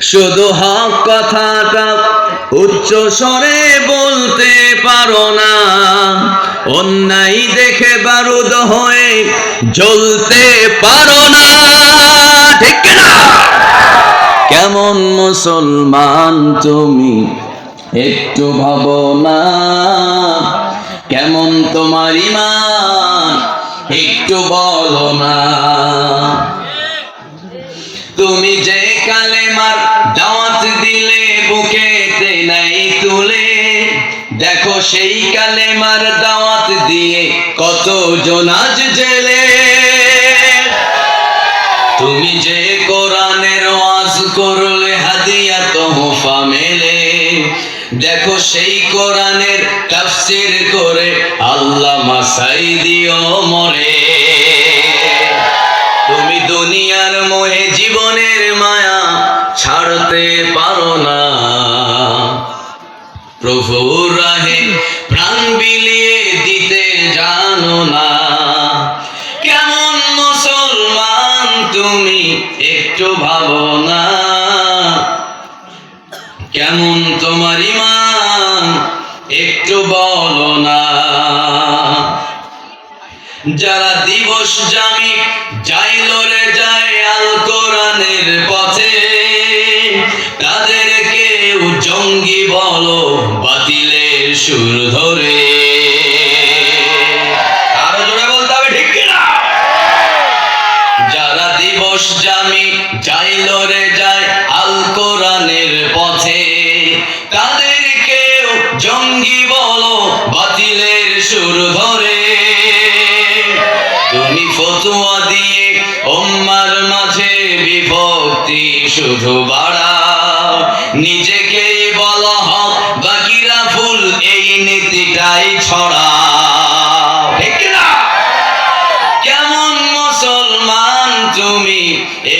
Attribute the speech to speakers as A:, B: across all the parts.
A: শুধু হক কথাটা উচ্চ স্বরে বলতে পারো না। অন্যায় দেখে বারুদ হয়ে জ্বলতে পারো না। ঠিক না কেমন মুসলমান তুমি একটু ভাবো না। কেমন তোমার ইমান একটু বলো না। তুমি যে সেই কালেমার দাওয়াত দিয়ে কত জনাজ জেলে। তুমি যে কোরআনের ওয়াজ করলে, হাদিয়া তোহফা মেলে। দেখো সেই কোরআনের তাফসির করে আল্লাহ মাসাই দিও মরে। তুমি দুনিয়ার মোহে প্রভুর রাহে প্রাণ বিলিয়ে দিতে জানো না। কেমন মুসলমান তুমি একটু ভাবো না। কেমন তোমার ইমান একটু বলো না। যারা দিবস জামি যাইল রে যায় আল কোরআনের পথে জঙ্গি বলো সুর ধরে। আরও জোরে বলতে হবে, ঠিক কিনা? যারা দিবস জামি যাইল রে যায় আল কোরআনের পথে তাদের কেউ জঙ্গি বলো বাতিলের সুর ধরে। তুমি ফতুয়া দিয়ে ওম্মার মাঝে বিভক্তি শুধু বাড়াও নিজেকেই রাস্তায় ছড়াও কেমন মুসলমান তুমি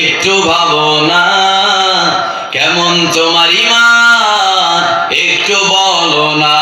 A: একটু ভাবো না। কেমন তোমার ইমান একটু বলো না।